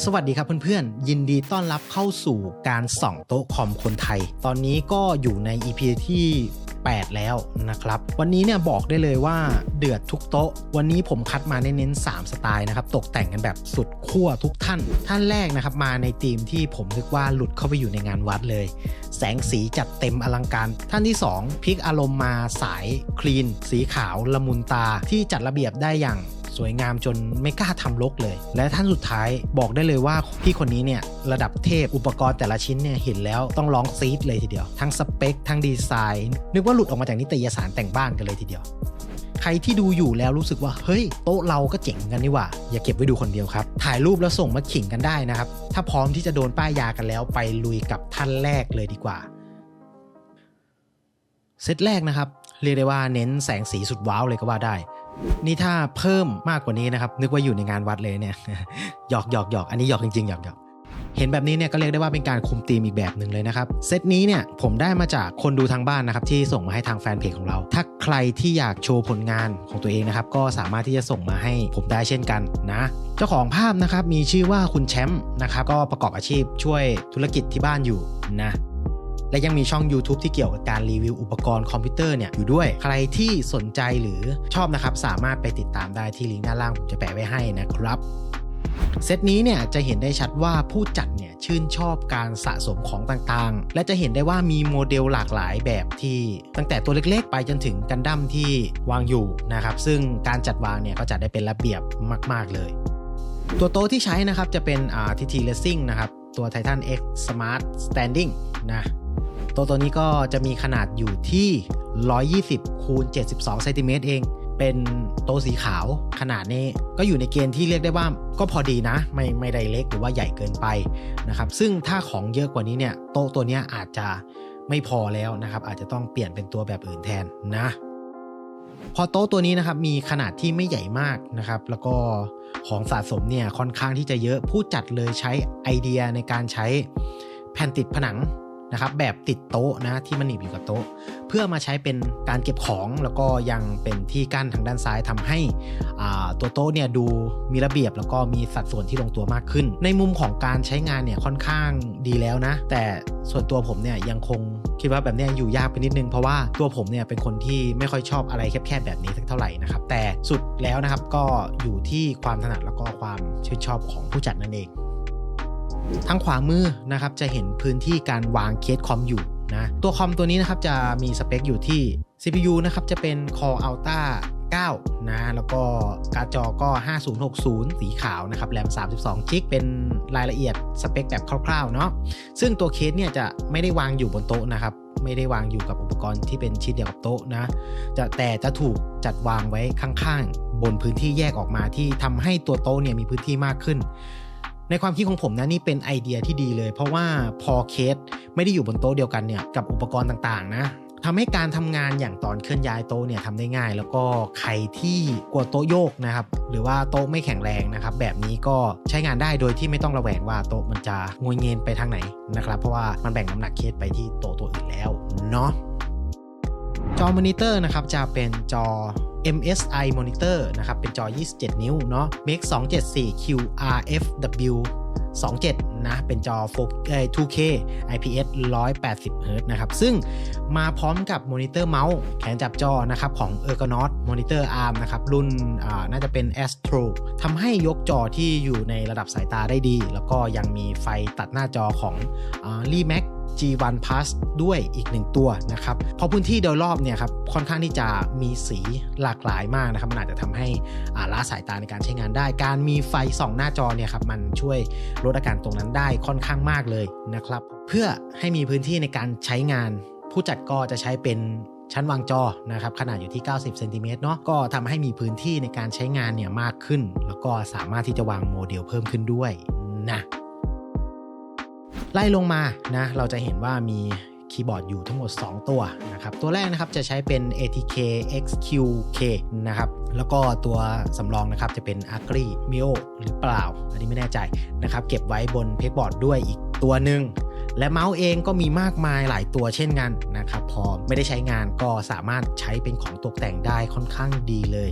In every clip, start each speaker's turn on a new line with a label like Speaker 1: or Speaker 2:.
Speaker 1: สวัสดีครับเพื่อนๆ ยินดีต้อนรับเข้าสู่การส่องโต๊ะคอมคนไทย ตอนนี้ก็อยู่ใน EP ที่ 8 แล้วนะครับ วันนี้เนี่ยบอกได้เลยว่าเดือดทุกโต๊ะ วันนี้ผมคัดมาเน้นๆ3สไตล์นะครับ ตกแต่งกันแบบสุดขั้วทุกท่าน ท่านแรกนะครับมาในธีมที่ผมนึกว่าหลุดเข้าไปอยู่ในงานวัดเลย แสงสีจัดเต็มอลังการ ท่านที่ 2พลิกอารมณ์มาสายคลีน สีขาวละมุนตาที่จัดระเบียบได้อย่าง สวยงามจนไม่กล้าทำลกเลย และท่านสุดท้ายบอกได้เลยว่าพี่คนนี้เนี่ยระดับเทพอุปกรณ์แต่ละชิ้นเนี่ยเห็นแล้วต้องร้องซีดเลยทีเดียว ทั้งสเปค ทั้งดีไซน์ นึกว่าหลุดออกมาจากนิตยสารแต่งบ้านกันเลยทีเดียว ใครที่ดูอยู่แล้วรู้สึกว่าเฮ้ยโต๊ะเราก็เจ๋งกันนี่ว่า อย่าเก็บไว้ดูคนเดียวครับ ถ่ายรูปแล้วส่งมาขิงกันได้นะครับ ถ้าพร้อมที่จะโดนป้ายยากันแล้วไปลุยกับท่านแรกเลยดีกว่าเซตแรกนะครับเรียกได้ว่าเน้นแสงสีสุดว้าวเลยก็ว่าได้ นี่ถ้าเพิ่มมากกว่านี้นะครับ นึกว่าอยู่ในงานวัดเลยเนี่ยหยอกหยอกหยอกอันนี้หยอกจริงๆหยอกหยอกเห็นแบบนี้เนี่ยก็เรียกได้ว่าเป็นการคุมธีมอีกแบบหนึ่งเลยนะครับ เซตนี้เนี่ยผมได้มาจากคนดูทางบ้านนะครับที่ส่งมาให้ทางแฟนเพจของเรา ถ้าใครที่อยากโชว์ผลงานของตัวเองนะครับก็สามารถที่จะส่งมาให้ผมได้เช่นกันนะ เจ้าของภาพนะครับมีชื่อว่าคุณแชมป์นะครับก็ประกอบอาชีพช่วยธุรกิจที่บ้านอยู่นะ และยังมีช่อง YouTube ที่เกี่ยวกับการรีวิวอุปกรณ์คอมพิวเตอร์เนี่ยอยู่ด้วย ใครที่สนใจหรือชอบนะครับ สามารถไปติดตามได้ที่ลิงก์ด้านล่างผมจะแปะไว้ให้นะครับเซตนี้เนี่ยจะเห็นได้ชัดว่าผู้จัดเนี่ยชื่นชอบการสะสมของต่างๆ และจะเห็นได้ว่ามีโมเดลหลากหลายแบบที่ตั้งแต่ตัวเล็กๆ ไปจนถึงกันดั้มที่วางอยู่นะครับ ซึ่งการจัดวางเนี่ยก็จัดได้เป็นระเบียบมากๆเลย ตัวโต๊ะที่ใช้นะครับจะเป็นอ่า TT Racing นะครับ ตัว Titan X Smart Standing นะ ตัวตัวนี้ก็จะมีขนาดอยู่ที่ 120คูณ72เซนติเมตรเอง เป็นโต๊ะสีขาวขนาดนี้ก็อยู่ในเกณฑ์ที่เรียกได้ว่าก็พอดีนะ ไม่ไม่ได้เล็กหรือว่าใหญ่เกินไปนะครับ ซึ่งถ้าของเยอะกว่านี้เนี่ยโต๊ะตัวนี้อาจจะไม่พอแล้วนะครับ อาจจะต้องเปลี่ยนเป็นตัวแบบอื่นแทนนะพอโต๊ะตัวนี้นะครับมีขนาดที่ไม่ใหญ่มากนะครับ แล้วก็ของสะสมเนี่ยค่อนข้างที่จะเยอะผู้จัดเลยใช้ไอเดียในการใช้แผ่นติดผนัง นะครับแบบติดโต๊ะนะที่มันหนีบอยู่กับโต๊ะ เพื่อมาใช้เป็นการเก็บของแล้วก็ยังเป็นที่กั้นทางด้านซ้ายทำให้ตัวโต๊ะเนี่ยดูมีระเบียบแล้วก็มีสัดส่วนที่ลงตัวมากขึ้น ในมุมของการใช้งานเนี่ยค่อนข้างดีแล้วนะ แต่ส่วนตัวผมเนี่ยยังคงคิดว่าแบบนี้อยู่ยากไปนิดนึงเพราะว่าตัวผมเนี่ยเป็นคนที่ไม่ค่อยชอบอะไรแคบๆแบบนี้สักเท่าไหร่นะครับแต่สุดแล้วนะครับก็อยู่ที่ความถนัดแล้วก็ความชื่นชอบของผู้จัดนั่นเอง ทางขวามือนะครับจะเห็นพื้นที่การวางเคสคอมอยู่นะตัวคอมตัวนี้นะครับจะมีสเปคอยู่ที่ CPU นะครับจะเป็น Core Ultra 9นะแล้วก็การ์ดจอก็ 5060 สีขาวนะครับแรม 32จิกเป็นรายละเอียดสเปคแบบคร่าวๆเนาะซึ่งตัวเคสเนี่ยจะไม่ได้วางอยู่บนโต๊ะนะครับ ไม่ได้วางอยู่กับอุปกรณ์ที่เป็นชิ้นเดียวกับโต๊ะนะจะแต่จะถูกจัดวางไว้ข้างๆ บนพื้นที่แยกออกมาที่ทำให้ตัวโต๊ะเนี่ยมีพื้นที่มากขึ้น ในความคิดของผมนะนี่เป็นไอเดียที่ดีเลย เพราะว่าพอเคสไม่ได้อยู่บนโต๊ะเดียวกันเนี่ยกับอุปกรณ์ต่างๆ นะทำให้การทำงานอย่างตอนเคลื่อนย้ายโต๊ะเนี่ยทำได้ง่าย แล้วก็ใครที่กลัวโต๊ะโยกนะครับ หรือว่าโต๊ะไม่แข็งแรงนะครับ แบบนี้ก็ใช้งานได้โดยที่ไม่ต้องระแวงว่าโต๊ะมันจะงวยเงินไปทางไหนนะครับ เพราะว่ามันแบ่งน้ำหนักเคสไปที่โต๊ะตัวอื่นแล้วเนาะจอมอนิเตอร์นะครับจะเป็นจอ MSI Monitor นะครับ เป็นจอ 27 นิ้วเนาะ Make 274 QRFW 27 นะ เป็นจอ 4- เอ 2K IPS 180 Hz นะครับ ซึ่งมาพร้อมกับมอนิเตอร์เมาส์แขนจับจอนะครับของ Ergonos Monitor Arm นะครับ รุ่นอ่าน่าจะเป็น Astro ทำให้ยกจอที่อยู่ในระดับสายตาได้ดี แล้วก็ยังมีไฟตัดหน้าจอของ remax G1 Plus ด้วยอีกหนึ่งตัวนะครับเพราะพื้นที่โดยรอบเนี่ยครับค่อนข้างที่จะมีสีหลากหลายมากนะครับมันอาจจะทำให้อาล้าสายตาในการใช้งานได้ การมีไฟส่องหน้าจอเนี่ยครับมันช่วยลดอาการตรงนั้นได้ค่อนข้างมากเลยนะครับเพื่อให้มีพื้นที่ในการใช้งาน ผู้จัดก็จะใช้เป็นชั้นวางจอนะครับขนาดอยู่ที่ 90เซนติเมตรเนาะก็ทำให้มีพื้นที่ในการใช้งานเนี่ยมากขึ้น แล้วก็สามารถที่จะวางโมเดลเพิ่มขึ้นด้วยนะ ไล่ลงมานะเราจะเห็นว่ามีคีย์บอร์ดอยู่ทั้งหมด 2 ตัวนะครับตัวแรกนะครับจะใช้เป็น ATK XQK นะครับแล้วก็ตัวสำรองนะครับจะเป็น Agri Mio หรือเปล่า อันนี้ไม่แน่ใจนะครับเก็บไว้บนเพจบอร์ดด้วยอีกตัวหนึ่งและเมาส์เองก็มีมากมายหลายตัวเช่นกันนะครับพอไม่ได้ใช้งานก็สามารถใช้เป็นของตกแต่งได้ค่อนข้างดีเลย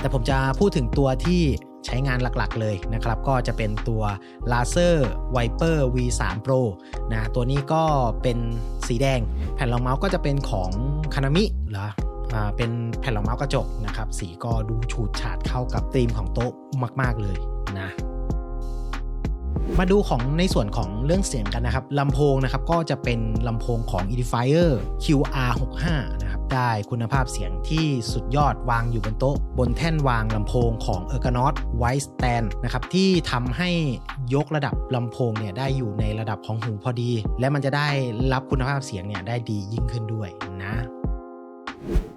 Speaker 1: แต่ผมจะพูดถึงตัวที่ ใช้งานหลักๆเลยนะครับ ก็จะเป็นตัว Laser Viper V3 Pro นะตัวนี้ก็เป็นสีแดง แผ่นรองเมาส์ก็จะเป็นของ Kanami เหรออ่าเป็นแผ่นรองเมาส์กระจกนะครับ สีก็ดูฉูดฉาดเข้ากับธีมของโต๊ะมาก ๆเลยนะมาดูของในส่วนของเรื่องเสียงกันนะครับลำโพงนะครับก็จะเป็นลำโพงของ Edifier QR65 นะครับ ได้คุณภาพเสียงที่สุดยอดวางอยู่บนโต๊ะ บนแท่นวางลำโพงของ e r g o n o t White Stand นะครับที่ทำให้ยกระดับลำโพงเนี่ยได้อยู่ในระดับของหูพอดี และมันจะได้รับคุณภาพเสียงเนี่ยได้ดียิ่งขึ้นด้วยนะ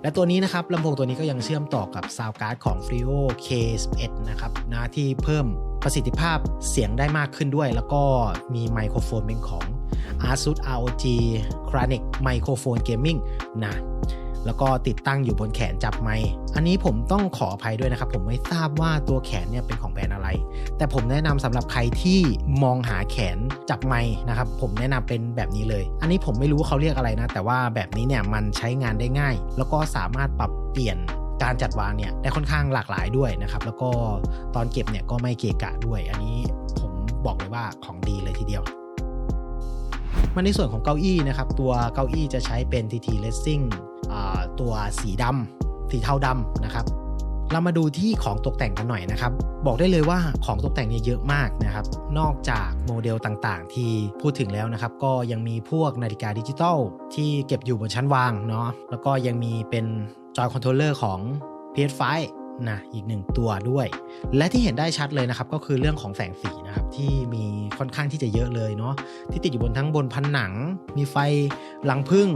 Speaker 1: และตัวนี้นะครับลำโพงตัวนี้ก็ยังเชื่อมต่อกับซาวการ์ดของ Frio K11 นะครับนะที่เพิ่มประสิทธิภาพเสียงได้มากขึ้นด้วย แล้วก็มีไมโครโฟนเป็นของ ASUS ROG Chronic Microphone Gaming นะ แล้วก็ติดตั้งอยู่บนแขนจับไมค์อันนี้ผมต้องขออภัยด้วยนะครับ ผมไม่ทราบว่าตัวแขนเนี่ยเป็นของแบรนด์อะไร แต่ผมแนะนำสำหรับใครที่มองหาแขนจับไมค์นะครับ ผมแนะนำเป็นแบบนี้เลย อันนี้ผมไม่รู้เขาเรียกอะไรนะ แต่ว่าแบบนี้เนี่ยมันใช้งานได้ง่าย แล้วก็สามารถปรับเปลี่ยนการจัดวางเนี่ยได้ค่อนข้างหลากหลายด้วยนะครับ แล้วก็ตอนเก็บเนี่ยก็ไม่เกะกะด้วย อันนี้ผมบอกเลยว่าของดีเลยทีเดียว มาในส่วนของเก้าอี้นะครับ ตัวเก้าอี้จะใช้เป็น TT Racing อ่าตัวสีดำสีเทาดำนะครับเรามาดูที่ของตกแต่งกันหน่อยนะครับ บอกได้เลยว่าของตกแต่งเนี่ยเยอะมากนะครับ นอกจากโมเดลต่างๆ ที่พูดถึงแล้วนะครับ ก็ยังมีพวกนาฬิกาดิจิตอลที่เก็บอยู่บนชั้นวางเนาะแล้วก็ยังมีเป็นจอยคอนโทรลเลอร์ของ PS5 นะอีกหนึ่งตัวด้วย และที่เห็นได้ชัดเลยนะครับ ก็คือเรื่องของแสงสีนะครับที่มีค่อนข้างที่จะเยอะเลยเนาะที่ติดอยู่บนทั้งบนผนัง มีไฟลังพึ่ง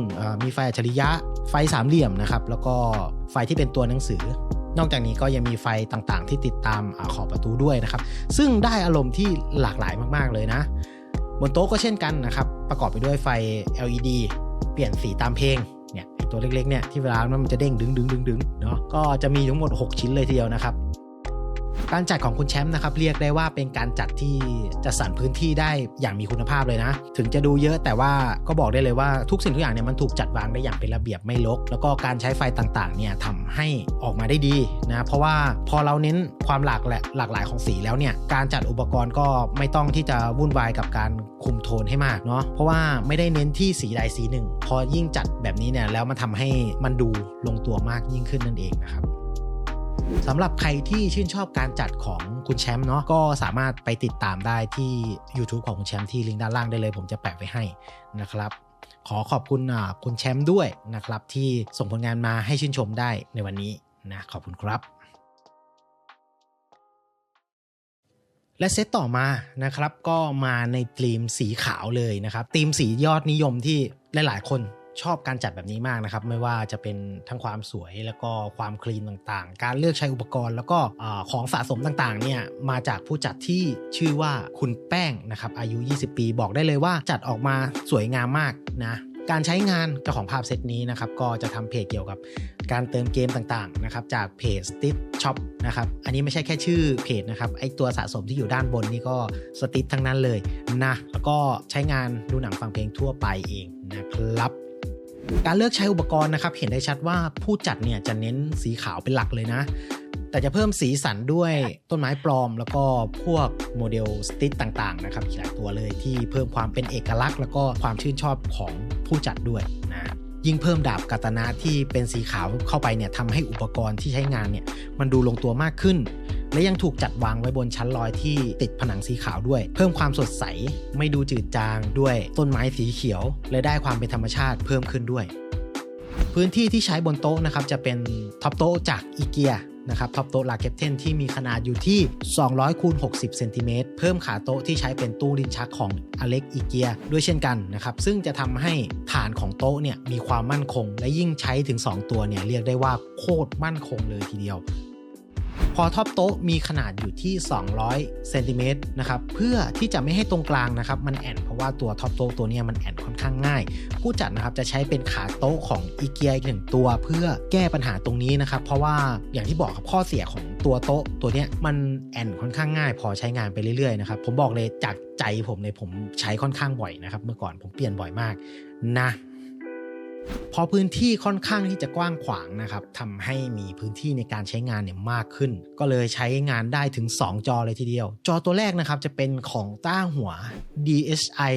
Speaker 1: มีไฟอัจฉริยะ ไฟสามเหลี่ยมนะครับ แล้วก็ไฟที่เป็นตัวหนังสือ นอกจากนี้ก็ยังมีไฟต่างๆ ที่ติดตามอขอบประตูด้วยนะครับ ซึ่งได้อารมณ์ที่หลากหลายมากๆเลยนะ บนโต๊ะก็เช่นกันนะครับ ประกอบไปด้วยไฟ LED เปลี่ยนสีตามเพลง เนี่ยตัวเล็กๆเนี่ยที่เวลามันจะเด้งดึงดึงดึงดึงเนาะก็จะมีทั้งหมด 6 ชิ้นเลยทีเดียวนะครับ การจัดของคุณแชมป์นะครับเรียกได้ว่าเป็นการจัดที่จะสรรพื้นที่ได้อย่างมีคุณภาพเลยนะ ถึงจะดูเยอะแต่ว่าก็บอกได้เลยว่าทุกสิ่งทุกอย่างเนี่ยมันถูกจัดวางได้อย่างเป็นระเบียบไม่รกแล้วก็การใช้ไฟต่างๆเนี่ยทำให้ออกมาได้ดีนะเพราะว่าพอเราเน้นความหลากแหละหลากหลายของสีแล้วเนี่ยการจัดอุปกรณ์ก็ไม่ต้องที่จะวุ่นวายกับการคุมโทนให้มากเนาะเพราะว่าไม่ได้เน้นที่สีใดสีหนึ่ง พอยิ่งจัดแบบนี้เนี่ยแล้วมันทำให้มันดูลงตัวมากยิ่งขึ้นนั่นเองนะครับ สำหรับใครที่ชื่นชอบการจัดของคุณแชมป์เนาะก็สามารถไปติดตามได้ที่ YouTube ของคุณแชมป์ที่ลิงก์ด้านล่างได้เลย ผมจะแปะไว้ให้นะครับขอขอบคุณอ่าคุณแชมป์ด้วยนะครับ ที่ส่งผลงานมาให้ชื่นชมได้ในวันนี้นะขอบคุณครับ และเซตต่อมานะครับก็มาในธีมสีขาวเลยนะครับธีมสียอดนิยมที่หลาย ๆ คน ชอบการจัดแบบนี้มากนะครับ ไม่ว่าจะเป็นทั้งความสวยแล้วก็ความคลีนต่างๆ การเลือกใช้อุปกรณ์แล้วก็ของสะสมต่างๆเนี่ยมาจากผู้จัดที่ชื่อว่าคุณแป้งนะครับอายุ 20 ปีบอกได้เลยว่าจัดออกมาสวยงามมากนะการใช้งานเจ้าของภาพเซตนี้นะครับก็จะทำเพจเกี่ยวกับการเติมเกมต่างๆนะครับจากเพจ Stitch Shop นะครับอันนี้ไม่ใช่แค่ชื่อเพจนะครับไอตัวสะสมที่อยู่ด้านบนนี่ก็สติ t ทั้งนั้นเลยนะแล้วก็ใช้งานดูหนังฟังเพลงทั่วไปเองนะครับ การเลือกใช้อุปกรณ์นะครับเห็นได้ชัดว่าผู้จัดเนี่ยจะเน้นสีขาวเป็นหลักเลยนะ แต่จะเพิ่มสีสันด้วยต้นไม้ปลอม แล้วก็พวกโมเดลสติ๊กต่างๆนะครับอีกหลายตัวเลยที่เพิ่มความเป็นเอกลักษณ์ แล้วก็ความชื่นชอบของผู้จัดด้วยนะยิ่งเพิ่มดาบกาตนะที่เป็นสีขาวเข้าไปเนี่ยทำให้อุปกรณ์ที่ใช้งานเนี่ยมันดูลงตัวมากขึ้น และยังถูกจัดวางไว้บนชั้นลอยที่ติดผนังสีขาวด้วย เพิ่มความสดใสไม่ดูจืดจางด้วยต้นไม้สีเขียวและได้ความเป็นธรรมชาติเพิ่มขึ้นด้วย พื้นที่ที่ใช้บนโต๊ะนะครับจะเป็นท็อปโต๊ะจากอีเกียนะครับท็อปโต๊ะลาเก็บเทนที่มีขนาดอยู่ที่ 200คูณ60เซนติเมตรเพิ่มขาโต๊ะที่ใช้เป็นตู้ลิ้นชักของอเล็กอีเกียด้วยเช่นกันนะครับ ซึ่งจะทำให้ฐานของโต๊ะเนี่ยมีความมั่นคง และยิ่งใช้ถึง 2 ตัวเนี่ยเรียกได้ว่าโคตรมั่นคงเลยทีเดียว พอท็อปโต๊ะมีขนาดอยู่ที่ 200เซนติเมตรนะครับเพื่อที่จะไม่ให้ตรงกลางนะครับมันแอนเพราะว่าตัวท็อปโต๊ะตัวนี้มันแอนค่อนข้างง่าย ผู้จัดนะครับจะใช้เป็นขาโต๊ะของอีเกียอีกหนึ่งตัว เพื่อแก้ปัญหาตรงนี้นะครับเพราะว่าอย่างที่บอกครับข้อเสียของตัวโต๊ะตัวนี้มันแอนค่อนข้างง่าย พอใช้งานไปเรื่อยๆนะครับผมบอกเลยจากใจผมเลยผมใช้ค่อนข้างบ่อยนะครับเมื่อก่อนผมเปลี่ยนบ่อยมากนะ พอพื้นที่ค่อนข้างที่จะกว้างขวางนะครับทำให้มีพื้นที่ในการใช้งานเนี่ยมากขึ้น ก็เลยใช้งานได้ถึง 2 จอเลยทีเดียว จอตัวแรกนะครับจะเป็นของต้าหัว DSi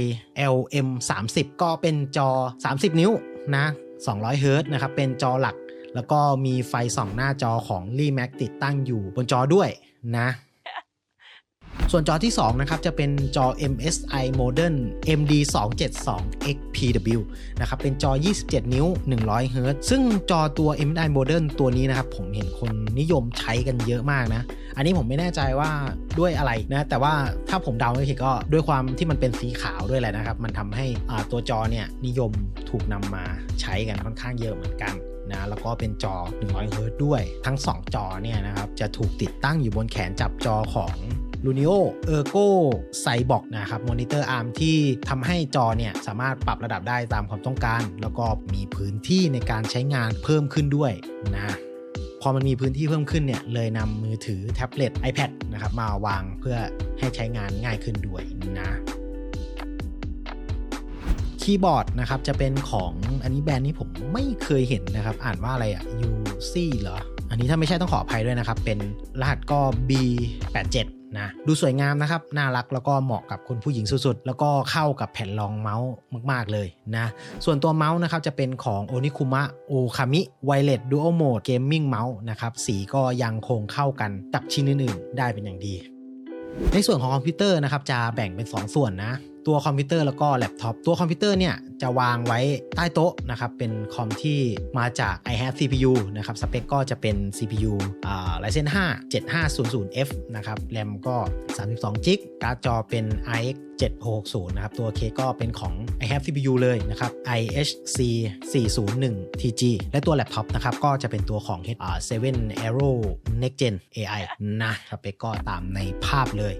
Speaker 1: LM 30ก็เป็นจอ 30 นิ้วนะ200เฮิร์ตนะครับเป็นจอหลัก แล้วก็มีไฟส่องหน้าจอของ r e m a x ติดตั้งอยู่บนจอด้วยนะ ส่วนจอที่ 2 นะครับ จะเป็นจอ MSI Modern MD 272 XPW นะครับ เป็นจอ 27 นิ้ว 100 Hz ซึ่งจอตัว MSI Modern ตัวนี้นะครับ ผมเห็นคนนิยมใช้กันเยอะมากนะ อันนี้ผมไม่แน่ใจว่าด้วยอะไรนะ แต่ว่าถ้าผมเดาไม่ผิดก็ด้วยความที่มันเป็นสีขาวด้วยแหละนะครับ มันทำให้ตัวจอเนี่ยนิยมถูกนำมาใช้กันค่อนข้างเยอะเหมือนกันนะแล้วก็เป็นจอ 100 Hz ด้วย ทั้ง 2 จอเนี่ยนะครับ จะถูกติดตั้งอยู่บนแขนจับจอของ l u n i o Ergo Cyborg นะครับมอนิเตอร์อาร์มที่ทำให้จอเนี่ยสามารถปรับระดับได้ตามความต้องการ แล้วก็มีพื้นที่ในการใช้งานเพิ่มขึ้นด้วยนะพอมันมีพื้นที่เพิ่มขึ้นเนี่ยเลยนำมือถือแท็บเล็ต iPad นะครับมาวางเพื่อให้ใช้งานง่ายขึ้นด้วยนะคีย์บอร์ดนะครับจะเป็นของอันนี้แบรนด์นี้ผมไม่เคยเห็นนะครับ อ่านว่าอะไรอะ UC เหรอ อันนี้ถ้าไม่ใช่ต้องขออภัยด้วยนะครับ เป็นรหัสก็ B87 นะดูสวยงามนะครับ น่ารักแล้วก็เหมาะกับคนผู้หญิงสุดๆ แล้วก็เข้ากับแผ่นรองเมาส์มากๆเลยนะส่วนตัวเมาส์นะครับจะเป็นของ Onikuma Okami Wireless Dual Mode Gaming Mouse นะครับสีก็ยังคงเข้ากันกับชิ้นอื่นๆ ได้เป็นอย่างดี ในส่วนของคอมพิวเตอร์นะครับจะแบ่งเป็น 2 ส่วนนะ ตัวคอมพิวเตอร์แล้วก็แล็ปท็อปตัวคอมพิวเตอร์เนี่ยจะวางไว้ใต้โต๊ะนะครับ เป็นคอมที่มาจาก i have CPU นะครับสเปคก็จะเป็น CPU อ่า Ryzen 5 7500F นะครับแรมก็ 32 g b การ์ดจอเป็น RX 7660 นะครับ ตัวเคสก็เป็นของ i have CPU เลยนะครับ IHC 401 TG และตัวแล็ปท็อปนะครับ ก็จะเป็นตัวของ H7 Arrow Next Gen AI นะสเปคก็ตามในภาพเลย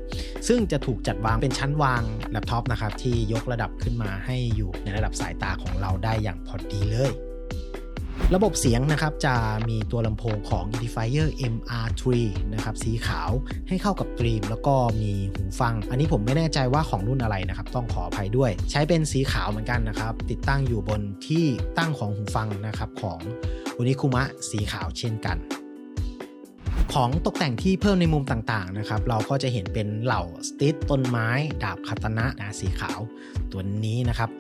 Speaker 1: ซึ่งจะถูกจัดวางเป็นชั้นวางแล็ปท็อปนะครับ ที่ยกระดับขึ้นมาให้อยู่ในระดับสายตาของเราได้อย่างพอดีเลย ระบบเสียงนะครับจะมีตัวลำโพงของ Edifier MR3 นะครับสีขาวให้เข้ากับดรีม แล้วก็มีหูฟัง อันนี้ผมไม่แน่ใจว่าของรุ่นอะไรนะครับ ต้องขออภัยด้วย ใช้เป็นสีขาวเหมือนกันนะครับ ติดตั้งอยู่บนที่ตั้งของหูฟังนะครับของ Unikuma สีขาวเช่นกันของตกแต่งที่เพิ่มในมุมต่างๆนะครับ เราก็จะเห็นเป็นเหล่าสติ๊ต้นไม้ ดาบคาตนะนะสีขาว ตัวนี้นะครับ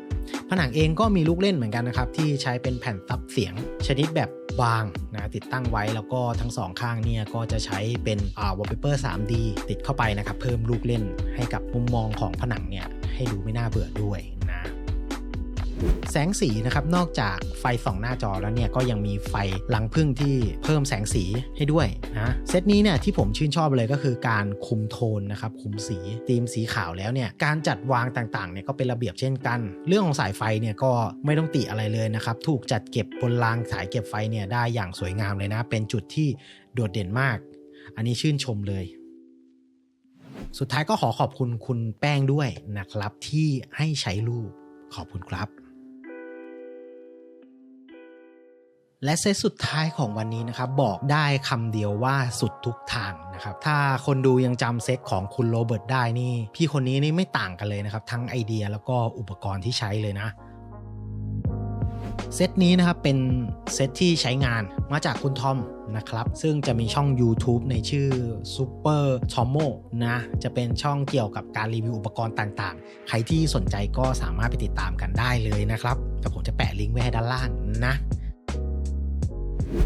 Speaker 1: ผนังเองก็มีลูกเล่นเหมือนกันนะครับที่ใช้เป็นแผ่นซับเสียงชนิดแบบบางนะติดตั้งไว้แล้วก็ทั้งสองข้างเนี่ยก็จะใช้เป็นอ่าวอลเปเปอร์ 3D ติดเข้าไปนะครับเพิ่มลูกเล่นให้กับมุมมองของผนังเนี่ยให้ดูไม่น่าเบื่อด้วย แสงสีนะครับนอกจากไฟส่องหน้าจอแล้วเนี่ยก็ยังมีไฟหลังพึ่งที่เพิ่มแสงสีให้ด้วยนะเซตนี้เนี่ยที่ผมชื่นชอบเลยก็คือการคุมโทนนะครับคุมสีธีมสีขาวแล้วเนี่ยการจัดวางต่างๆเนี่ยก็เป็นระเบียบเช่นกัน เรื่องของสายไฟเนี่ยก็ไม่ต้องติอะไรเลยนะครับถูกจัดเก็บบนรางสายเก็บไฟเนี่ยได้อย่างสวยงามเลยนะ เป็นจุดที่โดดเด่นมาก อันนี้ชื่นชมเลยสุดท้ายก็ขอขอบคุณคุณแป้งด้วยนะครับ ที่ให้ใช้รูปขอบคุณครับ และเซตสุดท้ายของวันนี้นะครับบอกได้คำเดียวว่าสุดทุกทางนะครับถ้าคนดูยังจำเซตของคุณโรเบิร์ตได้นี่ พี่คนนี้นี่ไม่ต่างกันเลยนะครับ ทั้งไอเดียแล้วก็อุปกรณ์ที่ใช้เลยนะเซตนี้นะครับเป็นเซตที่ใช้งานมาจากคุณทอมนะครับ ซึ่งจะมีช่อง YouTube ในชื่อ Super t o m o นะจะเป็นช่องเกี่ยวกับการรีวิวอุปกรณ์ต่างๆ ใครที่สนใจก็สามารถไปติดตามกันได้เลยนะครับแต่ผมจะแปะลิงก์ไว้ให้ด้านล่างนะ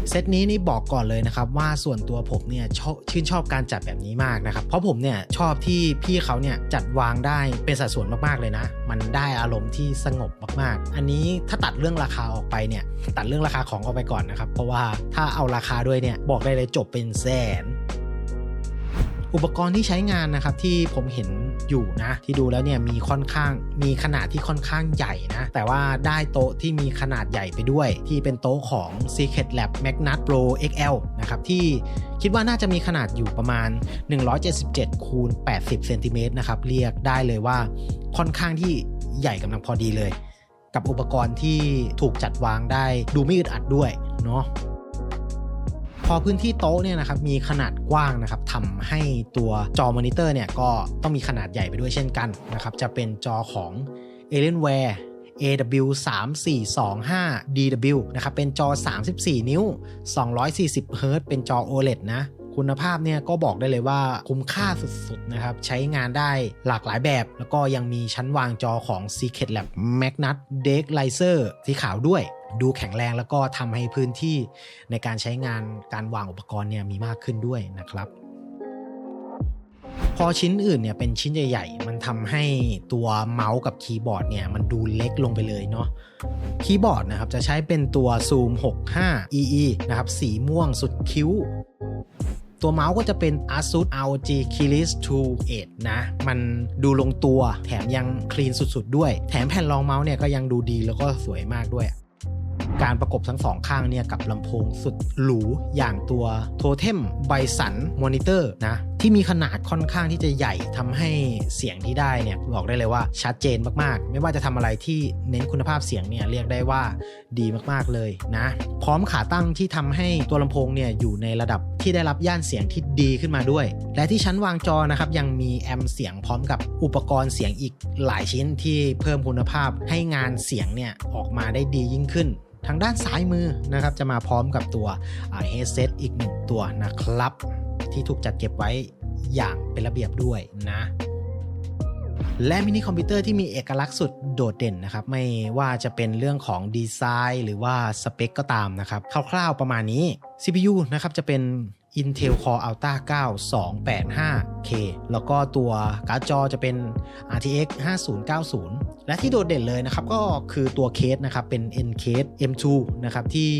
Speaker 1: เซตนี้นี่บอกก่อนเลยนะครับว่าส่วนตัวผมเนี่ยชอบชื่นชอบการจัดแบบนี้มากนะครับ เพราะผมเนี่ยชอบที่พี่เขาเนี่ยจัดวางได้เป็นสัดส่วนมากๆเลยนะ มันได้อารมณ์ที่สงบมากๆ อันนี้ถ้าตัดเรื่องราคาออกไปเนี่ยตัดเรื่องราคาของออกไปก่อนนะครับ เพราะว่าถ้าเอาราคาด้วยเนี่ยบอกได้เลยจบเป็นแสน อุปกรณ์ที่ใช้งานนะครับที่ผมเห็นอยู่นะที่ดูแล้วเนี่ยมีค่อนข้างมีขนาดที่ค่อนข้างใหญ่นะ แต่ว่าได้โต๊ะที่มีขนาดใหญ่ไปด้วย ที่เป็นโต๊ะของ Secret Lab Magnus Pro XL นะครับที่คิดว่าน่าจะมีขนาดอยู่ประมาณ 177คูณ80เซนติเมตรนะครับเรียกได้เลยว่าค่อนข้างที่ใหญ่กำลังพอดีเลย กับอุปกรณ์ที่ถูกจัดวางได้ดูไม่อึดอัดด้วยเนาะ พอพื้นที่โต๊ะเนี่ยนะครับมีขนาดกว้างนะครับทำให้ตัวจอมอนิเตอร์เนี่ยก็ต้องมีขนาดใหญ่ไปด้วยเช่นกันนะครับจะเป็นจอของ Alienware AW 3425 DW นะครับเป็นจอ 34 นิ้ว 240 Hz เป็นจอ OLED นะคุณภาพเนี่ยก็บอกได้เลยว่าคุ้มค่าสุดๆนะครับ ใช้งานได้หลากหลายแบบ แล้วก็ยังมีชั้นวางจอของ Secret Lab Magnus Deck Laser สีขาวด้วย ดูแข็งแรงแล้วก็ทำให้พื้นที่ในการใช้งานการวางอุปกรณ์เนี่ยมีมากขึ้นด้วยนะครับพอชิ้นอื่นเนี่ยเป็นชิ้นใหญ่ ๆ มันทำให้ตัวเมาส์กับคีย์บอร์ดเนี่ยมันดูเล็กลงไปเลยเนาะ คีย์บอร์ดนะครับจะใช้เป็นตัว Zoom 65 EE นะครับสีม่วงสุดคิ้ว ตัวเมาส์ก็จะเป็น ASUS ROG Keyless 2 8นะ มันดูลงตัวแถมยังคลีนสุดๆด้วย แถมแผ่นรองเมาส์เนี่ยก็ยังดูดีแล้วก็สวยมากด้วย การประกบทั้งสองข้างเนี่ยกับลำโพงสุดหรูอย่างตัว Totem Bison Monitor นะที่มีขนาดค่อนข้างที่จะใหญ่ทำให้เสียงที่ได้เนี่ยบอกได้เลยว่าชัดเจนมากๆ ไม่ว่าจะทำอะไรที่เน้นคุณภาพเสียงเนี่ยเรียกได้ว่าดีมากๆเลยนะ พร้อมขาตั้งที่ทำให้ตัวลำโพงเนี่ยอยู่ในระดับที่ได้รับย่านเสียงที่ดีขึ้นมาด้วย และที่ชั้นวางจอนะครับยังมีแอมเสียงพร้อมกับอุปกรณ์เสียงอีกหลายชิ้นที่เพิ่มคุณภาพให้งานเสียงเนี่ยออกมาได้ดียิ่งขึ้น ทางด้านซ้ายมือนะครับจะมาพร้อมกับตัวเฮดเซตอีกหนึ่งตัวนะครับ ที่ถูกจัดเก็บไว้อย่างเป็นระเบียบด้วยนะและมินิคอมพิวเตอร์ที่มีเอกลักษณ์สุดโดดเด่นนะครับ ไม่ว่าจะเป็นเรื่องของดีไซน์ หรือว่าสเปคก็ตามนะครับ คร่าวๆประมาณนี้ CPU นะครับจะเป็น Intel Core Ultra 9 285K แล้วก็ตัวการ์ดจอจะเป็น RTX 5090 และที่โดดเด่นเลยนะครับ ก็คือตัวเคสนะครับ เป็น N case M2 นะครับ ที่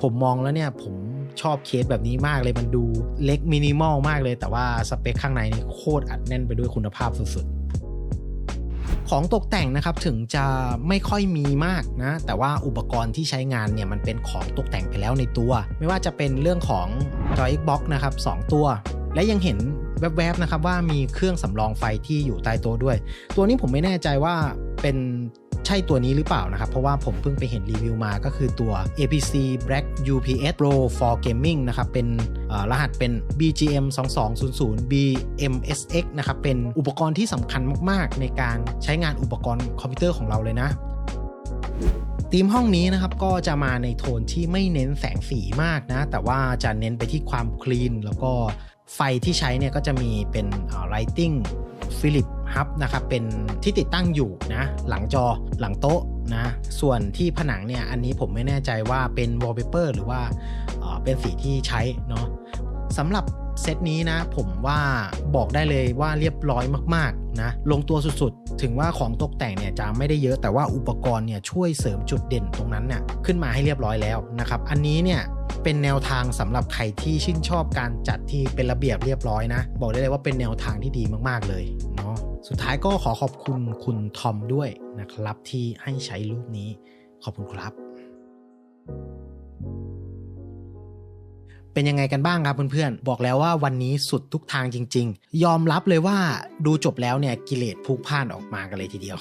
Speaker 1: ผมมองแล้วเนี่ย ผมชอบเคสแบบนี้มากเลยมันดูเล็กมินิมอลมากเลย แต่ว่าสเปคข้างในนี่โคตรอัดแน่นไปด้วยคุณภาพสุดๆ ของตกแต่งนะครับถึงจะไม่ค่อยมีมากนะ แต่ว่าอุปกรณ์ที่ใช้งานเนี่ยมันเป็นของตกแต่งไปแล้วในตัว ไม่ว่าจะเป็นเรื่องของจอ Xbox นะครับ2ตัว และยังเห็นแวบๆนะครับว่ามีเครื่องสำรองไฟที่อยู่ใต้โต๊ะด้วย ตัวนี้ผมไม่แน่ใจว่าเป็น ใช่ตัวนี้หรือเปล่านะครับ เพราะว่าผมเพิ่งไปเห็นรีวิวมาก็คือตัว APC Black UPS Pro for Gaming นะครับ เป็นรหัสเป็น BGM 2200 BMSX นะครับ เป็นอุปกรณ์ที่สำคัญมากๆ ในการใช้งานอุปกรณ์คอมพิวเตอร์ของเราเลยนะธีมห้องนี้นะครับก็จะมาในโทนที่ไม่เน้นแสงสีมากนะ แต่ว่าจะเน้นไปที่ความคลีน แล้วก็ไฟที่ใช้เนี่ยก็จะมีเป็น Lighting Philips Hub นะครับเป็นที่ติดตั้งอยู่นะ หลังจอหลังโต๊ะนะ ส่วนที่ผนังเนี่ย อันนี้ผมไม่แน่ใจว่าเป็น wallpaper หรือว่าเป็นสีที่ใช้เนาะสำหรับเซตนี้นะผมว่าบอกได้เลยว่าเรียบร้อยมากๆนะลงตัวสุดๆ ถึงว่าของตกแต่งเนี่ยจะไม่ได้เยอะแต่ว่าอุปกรณ์เนี่ยช่วยเสริมจุดเด่นตรงนั้นเนี่ยขึ้นมาให้เรียบร้อยแล้วนะครับ อันนี้เนี่ยเป็นแนวทางสำหรับใครที่ชื่นชอบการจัดที่เป็นระเบียบเรียบร้อยนะ บอกได้เลยว่าเป็นแนวทางที่ดีมากๆเลยเนาะ สุดท้ายก็ขอขอบคุณคุณทอมด้วยนะครับ ที่ให้ใช้รูปนี้ขอบคุณครับ เป็นยังไงกันบ้างครับเพื่อนๆ บอกแล้วว่าวันนี้สุดทุกทางจริง ๆ ยอมรับเลยว่าดูจบแล้วเนี่ยกิเลสพุกพ่านออกมากันเลยทีเดียว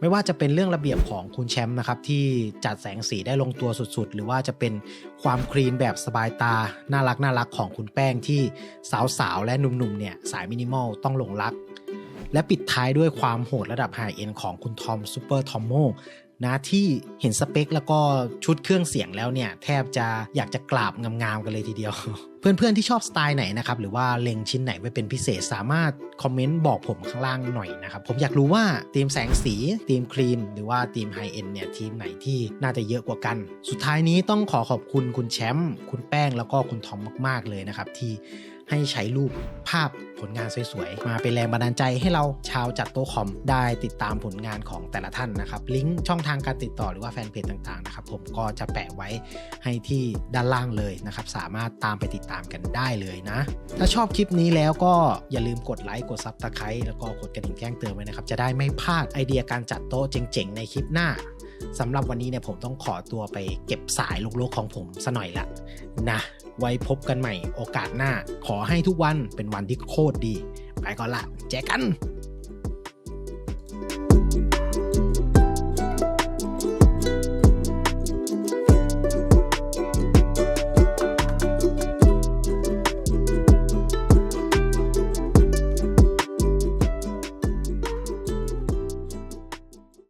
Speaker 1: ไม่ว่าจะเป็นเรื่องระเบียบของคุณแชมป์นะครับ ที่จัดแสงสีได้ลงตัวสุดๆ หรือว่าจะเป็นความคลีนแบบสบายตา น่ารักน่ารักของคุณแป้งที่สาวๆและหนุ่มๆเนี่ยสายมินิมอลต้องหลงรัก และปิดท้ายด้วยความโหดระดับไฮเอ็นของคุณทอมซูเปอร์ทอมโมนะที่เห็นสเปคแล้วก็ชุดเครื่องเสียงแล้วเนี่ย แทบจะอยากจะกราบงามๆกันเลยทีเดียว เพื่อนๆที่ชอบสไตล์ไหนนะครับ หรือว่าเล็งชิ้นไหนไว้เป็นพิเศษสามารถคอมเมนต์บอกผมข้างล่างหน่อยนะครับ ผมอยากรู้ว่าทีมแสงสีทีมคลีนหรือว่าทีมไฮเอ็นเนี่ยทีมไหนที่น่าจะเยอะกว่ากัน สุดท้ายนี้ต้องขอขอบคุณคุณแชมป์คุณแป้งแล้วก็คุณทอมมากๆเลยนะครับที่ ให้ใช้รูปภาพผลงานสวยๆ มาเป็นแรงบันดาลใจให้เราชาวจัดโต๊ะคอมได้ติดตามผลงานของแต่ละท่านนะครับ ลิงก์ช่องทางการติดต่อหรือว่าแฟนเพจต่างๆนะครับผมก็จะแปะไว้ให้ที่ด้านล่างเลยนะครับ สามารถตามไปติดตามกันได้เลยนะ ถ้าชอบคลิปนี้แล้วก็อย่าลืมกดไลค์กดซับสไครต์แล้วก็กดกระดิ่งแจ้งเตือนไว้นะครับจะได้ไม่พลาดไอเดียการจัดโต๊ะเจ๋งๆ ในคลิปหน้า สำหรับวันนี้เนี่ยผมต้องขอตัวไปเก็บสายลูกๆของผมซะหน่อยละนะ ไว้พบกันใหม่โอกาสหน้า ขอให้ทุกวันเป็นวันที่โคตรดี ไปก่อนละเจอกัน